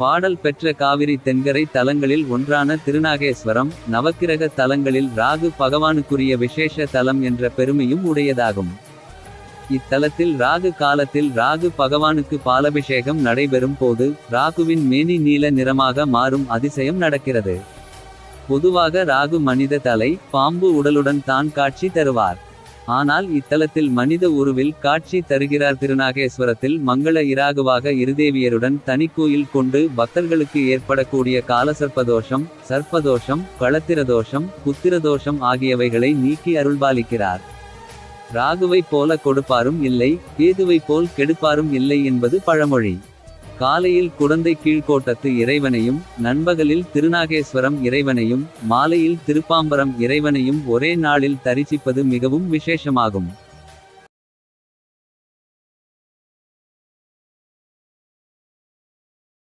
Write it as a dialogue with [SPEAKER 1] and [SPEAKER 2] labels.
[SPEAKER 1] பாடல் பெற்ற காவிரி தென்கரை தலங்களில் ஒன்றான திருநாகேஸ்வரம் நவக்கிரக தலங்களில் ராகு பகவானுக்குரிய விசேஷ தலம் என்ற பெருமையும் உடையதாகும். இத்தலத்தில் ராகு காலத்தில் ராகு பகவானுக்கு பாலபிஷேகம் நடைபெறும் போது ராகுவின் மேனி நீல நிறமாக மாறும் அதிசயம் நடக்கிறது. பொதுவாக ராகு மனித தலை பாம்பு உடலுடன் தான் காட்சி தருவார். ஆனால் இத்தலத்தில் மனித உருவில் காட்சி தருகிறார் திருநாகேஸ்வரத்தில் மங்கள இராகுவாக இருதேவியருடன் தனிக்கோயில் கொண்டு பக்தர்களுக்கு ஏற்படக்கூடிய காலசர்ப்பதோஷம் சர்ப்பதோஷம் களத்திரதோஷம் புத்திரதோஷம் ஆகியவைகளை நீக்கி அருள்பாலிக்கிறார். ராகுவைப் போல கொடுப்பாரும் இல்லை கேதுவைப் போல் கெடுப்பாரும் இல்லை என்பது பழமொழி. காலையில் குடந்தை கீழ்கோட்டத்து இறைவனையும் நண்பகலில் திருநாகேஸ்வரம் இறைவனையும் மாலையில் திருப்பாம்பரம் இறைவனையும் ஒரே நாளில் தரிசிப்பது மிகவும் விசேஷமாகும்.